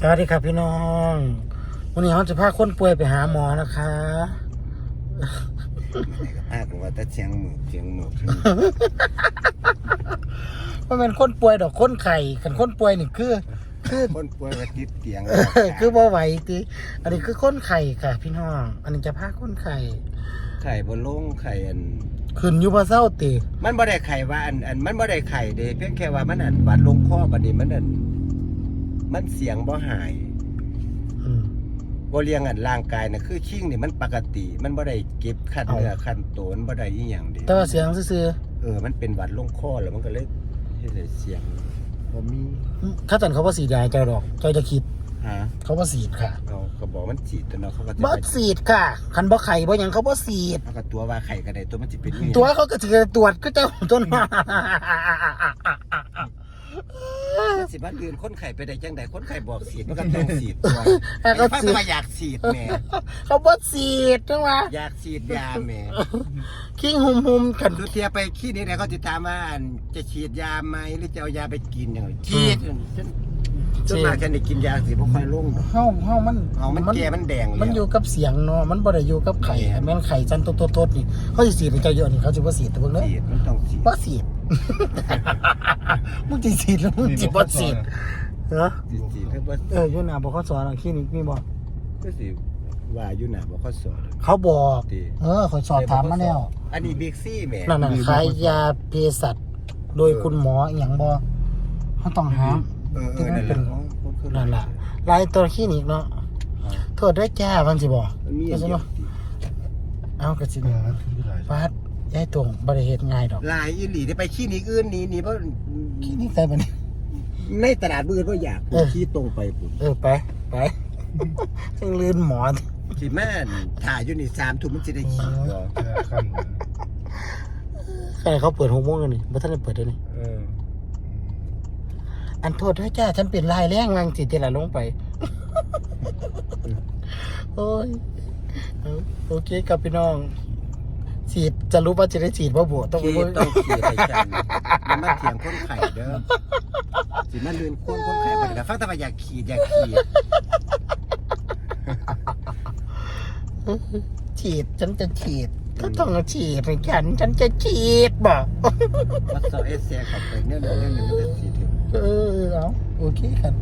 สวัสดีครับพี่น้อง วันนี้เราจะพาคนป่วยไปหาหมอนะคะอ้าก็ว่าแต่เสียงหมูเสียงหมูมันเป็นคนป่วยดอกคนไข่กันคนป่วยนี่คือ คือคนป่วยว่าติดเตียงคือบ่ไหวติอันนี้คือคนไข่ค่ะ พี่น้อง อันนี้จะพาคนไข่ไข่บ่ลงไข่อันขึ้นอยู่บ่เศร้าติมันบ่ได้ไข่ว่าอันอันมันบ่ได้ไข่เด้เพียงแค่ว่ามันอันหวัดลงคอบัดนี้มันอัน มันเสียงบ่หายอืมบ่เลี้ยงอันร่างกายน่ะคือชิงนี่มันปกติ มันบ่ได้เก็บคันเอ้าเนื้อคันโตนบ่ได้อีหยังเด้แต่ว่าเสียงซื่อเออ มันเป็นหวัดลงคอแล้วมันก็เลยเฮ็ดให้เสียงบ่มีๆถ้าจันเขาบ่สีดยาเจ้าดอกเจ้าจะคิดหาเขาบ่สีดค่ะเขาก็บอกมันฉีดแต่เนาะเขาก็จะบ่สีดค่ะ คันบ่ไข่บ่หยังเขาบ่สีด เขาก็ตัวว่าไข่ก็ได้ตัวมันสิเป็นนี่ตัวเขาก็จะตรวจก็เจ้าต้นมามัน สิบ้านอื่นคนไข่ไปได้จังใดคนไข่บอกฉีดมันก็ต้องฉีดตัวแต่ก็ไอ้ฉีฟัดงว่าอยากฉีดแหม่เขาบ่สีดจังวะอยากฉีดยาแหม่คิงหุมหุมๆกันทุกเทียไปขี้นี่เนี่ยเขาจะถามว่าอันจะฉีดยาไหมหรือจะเอายาไปกินอย่างไรฉีดฉันจนมากฉันได้กินยาสิบ่ค่อยลงเฮาเฮามันเอามันแก่มันแดงแล้ว มันอยู่กับเสียงเนาะมันบ่ได้อยู่กับไข่แม่นไข่จันโตๆๆนี่เขาสิสีดให้เจ้าเยอะนี่เขาสิบ่สีดตัวเบิ่งเด้อฉีดมันต้องฉีด บ่สีด มึงสิสีดแล้วมึงสิบ่สีดเหรอฉีดเพื่อว่าเอออยู่หน้าบ่เขาสอนอะคลินิกมีบ่ก็สิว่าอยู่หนาบ่ข้อสอน เขาบอก ดี เออเขาสอบถามมาแล้วอันนี้บิ๊กซี่แหม่นั่นน่ะขายยาเภสัชโดยคุณหมออหย่างบ่เขาต้องหามเออเออนั่นแหละอ๋อคนคือนั่นล่ะลายตัวคลินิกเนาะโทษด้วยจ้าพันสิบ่มันมีอก็ย่างสิเดียวเนาะเอาก็สิฟาด ยายตวงบ่ได้เฮ็ดง่ายดอกลายอีหลีได้ไปคลินิกอื่นนี่นี่เพราะคลินิกใส่บัดนี้ในตลาดมืดว่าอยากเออ ขี่ตรงไปปุ่นเออไปไปจังลืนหมอขี่แม่นถ่ายอยู่นี่สามทุ่มมันจะได้ขี่เหรอใครเขาเปิด6โมงกันนี่บ่ทันได้เปิดเด้อนี่เอออันโทษด้วยจ้าฉันเป็นลายแรงวังสิที่ละลงไป โอ้ยเอาโอเคครับพี่น้อง ฉีดจะรู้ว่าจะได้ฉีดว่าบวต้องไปขี่เบิ่งต้องขี่ไปจันมันมาเถียงคนไข่เด้อสิมันเลือนคนคนไข่ไปแต่ฟังแต่ว่าอยากขี่อยากขี่ฉีดฉันจะฉีดก็ต้องฉีดเหมือนกันฉันจะฉีดบอกมาสอเอสเซียเข้าไปเนี่ยเนี่ยเนี่ยมันจะขี่ถึง เออเอาโอเคกัน